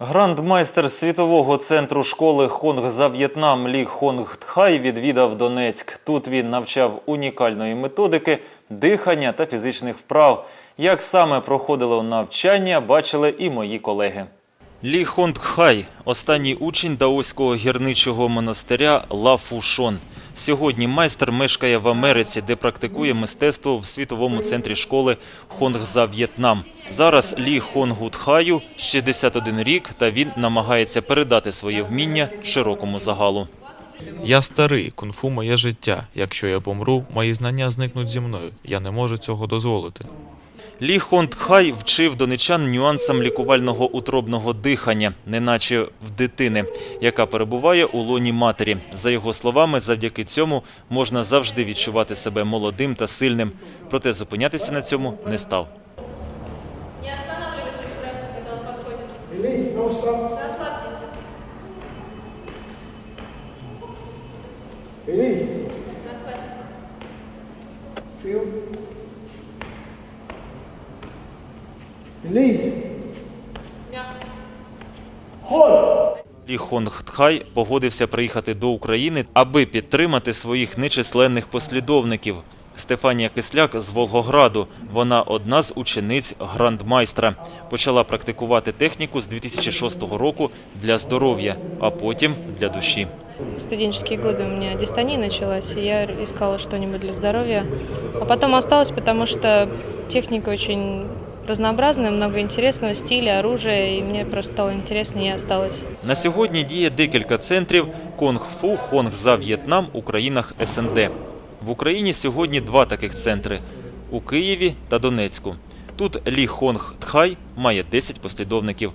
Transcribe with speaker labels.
Speaker 1: Грандмайстер світового центру школи Хонг за В'єтнам Лі Хонг Тхай відвідав Донецьк. Тут він навчав унікальної методики, дихання та фізичних вправ. Як саме проходило навчання, бачили і мої колеги. Лі Хонг Хай – останній учень даоського гірничого монастиря Ла Фушон. Сьогодні майстер мешкає в Америці, де практикує мистецтво в світовому центрі школи Хонг за В'єтнам. Зараз Лі Хонгу Тхаю 61 рік, та він намагається передати своє вміння широкому загалу.
Speaker 2: Я старий, кунг-фу моє життя. Якщо я помру, мої знання зникнуть зі мною. Я не можу цього дозволити.
Speaker 1: Лі Хонгхай вчив донечан нюансам лікувального утробного дихання, неначе в дитини, яка перебуває у лоні матері. За його словами, завдяки цьому можна завжди відчувати себе молодим та сильним. Проте зупинятися на цьому не став.
Speaker 3: No.
Speaker 4: Расслабьтесь.
Speaker 3: Release.
Speaker 4: Расслабьтесь.
Speaker 3: Feel. Release.
Speaker 4: Мягко.
Speaker 3: Hold.
Speaker 1: Лі Хонг Тхай погодився приїхати до України, аби підтримати своїх нечисленних послідовників. Стефанія Кисляк з Волгограду. Вона одна з учениць грандмайстра. Почала практикувати техніку з 2006 року для здоров'я, а потім для душі.
Speaker 5: В студенческие годы у меня дистония началась, и я искала что-нибудь для здоровья. А потом осталось, потому что техника очень разнообразная, много интересного стиля, оружия, и мне просто стало интересно, и я осталась.
Speaker 1: На сьогодні діє декілька центрів Конг-Фу, Хонг за В'єтнам у країнах СНД. В Україні сьогодні два таких центри у Києві та Донецьку. Тут Лі Хонг Тхай має 10 послідовників.